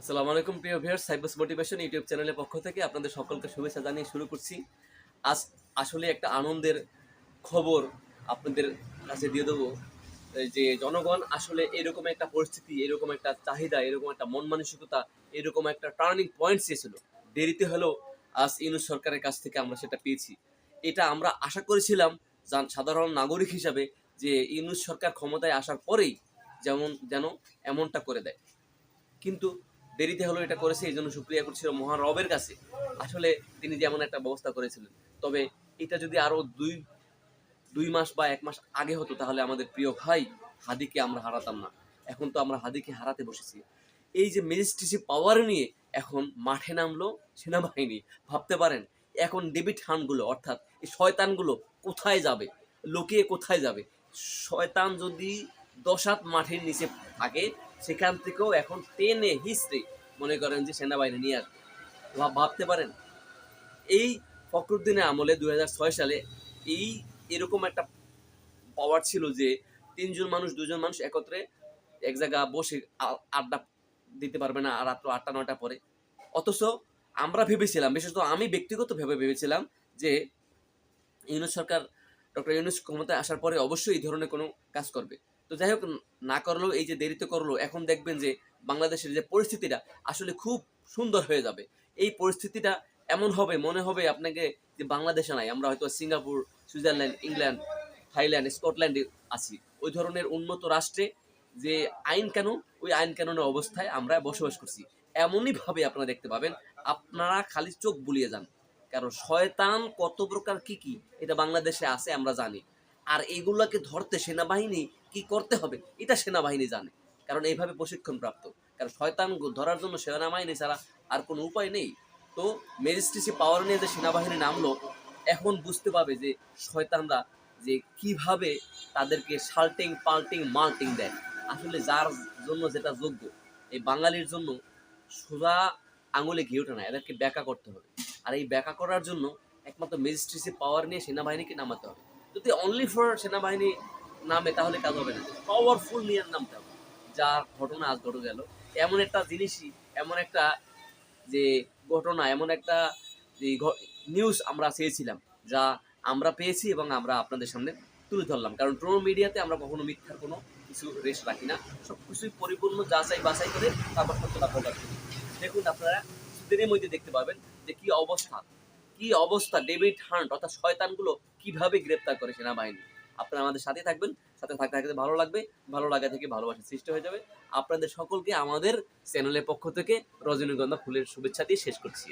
আসসালামু আলাইকুম, প্রিয় ভিউয়ার্স সাইবাস মোটিভেশন ইউটিউব চ্যানেলের পক্ষ থেকে আপনাদের সকলকে শুভেচ্ছা জানিয়ে শুরু করছি। আজ আসলে একটা আনন্দের খবর আপনাদের কাছে দিয়ে দেবো। যে জনগণ আসলে এরকম একটা পরিস্থিতি, এরকম একটা চাহিদা, এরকম একটা মন মানসিকতা, এরকম একটা টার্নিং পয়েন্ট চেয়েছিল। দেরিতে হলেও আজ ইউনুস সরকারের কাছ থেকে আমরা সেটা পেয়েছি। এটা আমরা আশা করেছিলাম যান- সাধারণ নাগরিক হিসাবে যে ইউনুস সরকার ক্ষমতায় আসার পরেই যেমন যেন এমনটা করে দেয়। কিন্তু দেরিতে হলো এটা করেছে এই জন্য সুক্রিয়া করছিল মহান রবের কাছে। আসলে তিনি যেমন একটা ব্যবস্থা করেছিলেন, তবে এটা যদি আরও দুই দুই মাস বা এক মাস আগে হতো, তাহলে আমাদের প্রিয় ভাই হাদিকে আমরা হারাতাম না। এখন তো আমরা হাদিকে হারাতে বসেছি। এই যে ম্যাজিস্ট্রেসি পাওয়ার নিয়ে এখন মাঠে নামলো সেনাবাহিনী। ভাবতে পারেন, এখন ডেবিট হানগুলো, অর্থাৎ এই শয়তানগুলো কোথায় যাবে লোকে কোথায় যাবে? শয়তান যদি দশ হাত মাঠের নিচে থাকে, সেখান থেকেও এখন টেনে হিস্ট্রি মনে করেন যে সেনাবাহিনী নিয়ে আসবে। ভাব- ভাবতে পারেন, এই ফখরুদ্দিনের আমলে দু হাজার ছয় সালে এই এরকম একটা পাওয়ার ছিল যে তিনজন মানুষ, দুজন মানুষ একত্রে এক জায়গা বসে আড্ডা দিতে পারবে না রাত্র আটটা, নয়টা পরে। অথচ আমরা ভেবেছিলাম, বিশেষত আমি ব্যক্তিগতভাবে ভেবেছিলাম যে ইউনুস সরকার, ডক্টর ইউনুস ক্ষমতায় আসার পরে অবশ্যই এই ধরনের কোনো কাজ করবে। তো যাই হোক, না করলেও, এই যে দেরিতে করল এখন দেখবেন যে বাংলাদেশের যে পরিস্থিতিটা আসলে খুব সুন্দর হয়ে যাবে। এই পরিস্থিতিটা এমন হবে, মনে হবে আপনাকে যে বাংলাদেশে নাই, আমরা হয়তো সিঙ্গাপুর, সুইজারল্যান্ড, ইংল্যান্ড, থাইল্যান্ড, স্কটল্যান্ডে আছি। ওই ধরনের উন্নত রাষ্ট্রে যে আইন কানুন, ওই আইন কানুনের অবস্থায় আমরা বসবাস করছি। এমনইভাবে আপনারা দেখতে পাবেন, আপনারা খালি চোখ বুলিয়ে যান। কারণ শয়তান কত প্রকার কি কি, এটা বাংলাদেশে আছে, আমরা জানি। আর এগুলোকে ধরতে সেনাবাহিনী কি করতে হবে, এটা সেনাবাহিনী জানে। কারণ এইভাবে প্রশিক্ষণ প্রাপ্ত কারণ শয়তান ধরার জন্য সেনাবাহিনী ছাড়া আর কোনো উপায় নেই। তো ম্যাজিস্ট্রেসি পাওয়ার নিয়ে যে সেনাবাহিনী নামলো, এখন বুঝতে পারবে যে শয়তানরা যে কীভাবে তাদেরকে সাল্টিং, পাল্টিং, মাল্টিং দেয়। আসলে যার জন্য যেটা যোগ্য, এই বাঙালির জন্য সোজা আঙুলে ঘি ওঠে না, এদেরকে ব্যাকা করতে হবে। আর এই ব্যাকা করার জন্য একমাত্র ম্যাজিস্ট্রেসি পাওয়ার নিয়ে সেনাবাহিনীকে নামাতে হবে। যদি অনলি ফর সেনাবাহিনী নামে, তাহলে কাজ হবে না। পাওয়ারফুল নিয়ে নামতে হবে যার ঘটনা আজ ঘটে গেল। এমন একটা জিনিসই, এমন একটা যে ঘটনা, এমন একটা যে নিউজ আমরা চেয়েছিলাম, যা আমরা পেয়েছি এবং আমরা আপনাদের সামনে তুলে ধরলাম। কারণ ট্রো মিডিয়াতে আমরা কখনো মিথ্যার কোনো কিছু রেশ রাখি না। সব কিছুই পরিপূর্ণ যাচাই বাছাই করে তারপর সত্যতা প্রকাশ করি। দেখুন আপনারা কিছুদিনের মধ্যে দেখতে পাবেন যে কি অবস্থা। কি অবস্থা? ডেভিড হান্ট অর্থাৎ শয়তানগুলো কীভাবে গ্রেপ্তার করে সেনাবাহিনী? আপনারা আমাদের সাথে থাকবেন। সাথে থাকতে থাকতে ভালো লাগবে। ভালো লাগা থেকে ভালোবাসা সৃষ্টি হয়ে যাবে। আপনাদের সকলকে আমাদের চ্যানেলের পক্ষ থেকে রজনীগন্ধা ফুলের শুভেচ্ছা দিয়ে শেষ করছি।